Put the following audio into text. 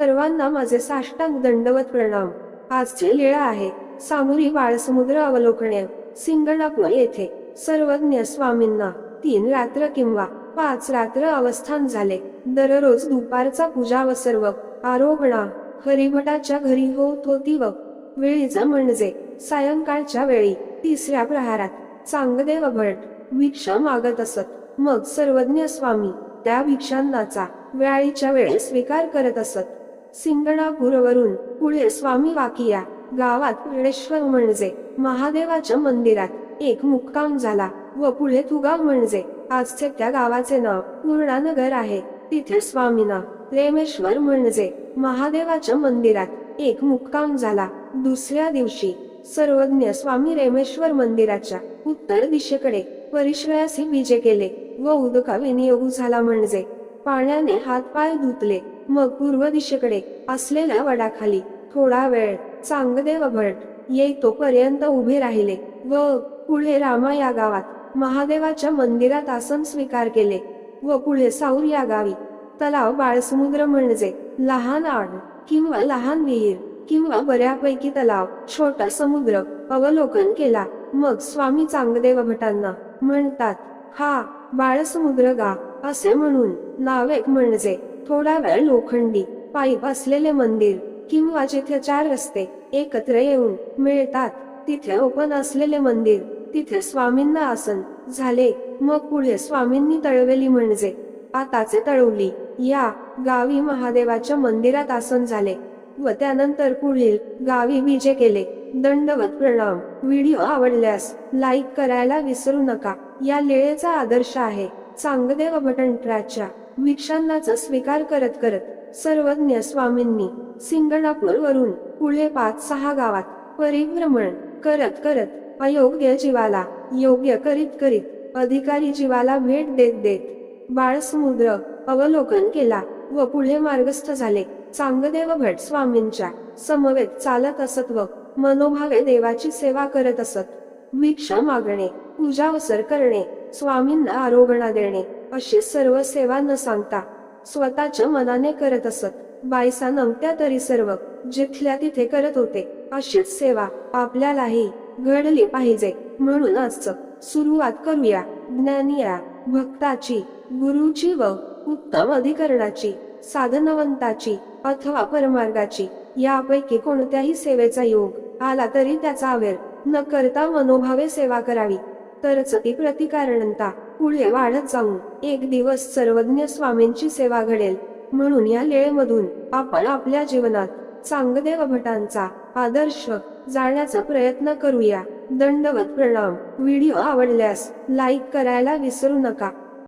सर्वांना माझे साष्टांग दंडवत प्रणाम. आजचे लीळा आहे. सामुरी बाळसमुद्र अवलोकने. सिंगणापूर येथे. सर्वज्ञ स्वामींना. तीन रात्र किंवा पाच रात्र अवस्थान झाले. दररोज दुपारचा पूजा व सर्व. आरोहणा. हरिभटाच्या घरी होत होती व वेळीचा म्हणजे सायंकाळच्या वेळी. तिसऱ्या प्रहारात. चांगदेव भट. भिक्षा मागत असत. मग सर्वज्ञ स्वामी त्या भिक्षांनाचा. वेळीच्या वेळी स्वीकार करत असत. सिंगणापूरवरून पुढे स्वामी वाकिया गावात वेळेश्वर म्हणजे महादेवाच्या मंदिरात एक मुक्काम झाला व पुढे तुगाव म्हणजे आजचे त्या गावाचे नाव पूर्णानगर आहे. तिथे स्वामीना रेमेश्वर म्हणजे महादेवाच्या मंदिरात एक मुक्काम झाला. दुसऱ्या दिवशी सर्वज्ञ स्वामी रेमेश्वर मंदिराच्या उत्तर दिशेकडे परिश्रयासी विजे केले व उदका विनियोग झाला म्हणजे पाण्याने हातपाय धुतले. मग पूर्व दिशेकडे असलेल्या वडाखाली थोडा वेळ चांगदेव भट येतोपर्यंत उभे राहिले व पुढे रामा या गावात महादेवाच्या मंदिरात आसन स्वीकार केले व पुढे साऊर या गावी तलाव बाळसमुद्र म्हणजे लहान आड किंवा लहान विहीर किंवा बऱ्यापैकी तलाव छोटा समुद्र अवलोकन केला. मग स्वामी चांगदेव भटांना म्हणतात हा बाळसमुद्र गा असे म्हणून नाव एक म्हणजे थोडा वेळ लोखंडी पाईप असलेले मंदिर किंवा जिथे चार रस्ते एकत्र येऊन मिळतात तिथे ओपन असलेले मंदिर तिथे स्वामींना आसन झाले मग पुढे स्वामींनी तळवेली म्हणजे आताचे तळवली या गावी महादेवाच्या मंदिरात आसन झाले व त्यानंतर पुढील गावी विजे केले. दंडवत प्रणाम. व्हिडिओ आवडल्यास लाईक करायला विसरू नका. या लेळेचा आदर्श आहे. चांगदेव भटंटराच्या भिक्षांनाचा स्वीकार करत करत सर्वज्ञ स्वामींनी सिंगणापूर वरून पुढे पाच सहा गावात परिभ्रमण करत करत अयोग्य जीवाला योग्य करीत करीत अधिकारी जीवाला भेट देत देत बाळसमुद्र अवलोकन केला व पुढे मार्गस्थ झाले. चांगदेव भट स्वामींच्या समवेत चालत असत व मनोभावे देवाची सेवा करत असत. भिक्षा मागणे पूजावसर करणे स्वामींना आरोगणा देणे अशी सर्व सेवा न सांगता. स्वतःच्या मनाने करत असत. बायसा नमत्या तरी सर्व. जिथल्या तिथे करत होते. अशीच सेवा आपल्यालाही घडली पाहिजे. म्हणूनच सुरुवात करूया. ज्ञानिया भक्ताची गुरुची व उत्तम अधिकरणाची साधनवंताची अथवा परमार्गाची यापैकी कोणत्याही सेवेचा योग आला तरी त्याचा अवेर न करता मनोभावे सेवा करावी. तरच ती प्रतिकारणता पुढे वाढत जाऊन एक दिवस सर्वज्ञ स्वामींची सेवा घडेल. म्हणून या लेळेमधून आपण आपल्या जीवनात चांगदेव भटांचा आदर्श जाण्याचा प्रयत्न करूया. दंडवत प्रणाम. व्हिडिओ आवडल्यास लाईक करायला विसरू नका.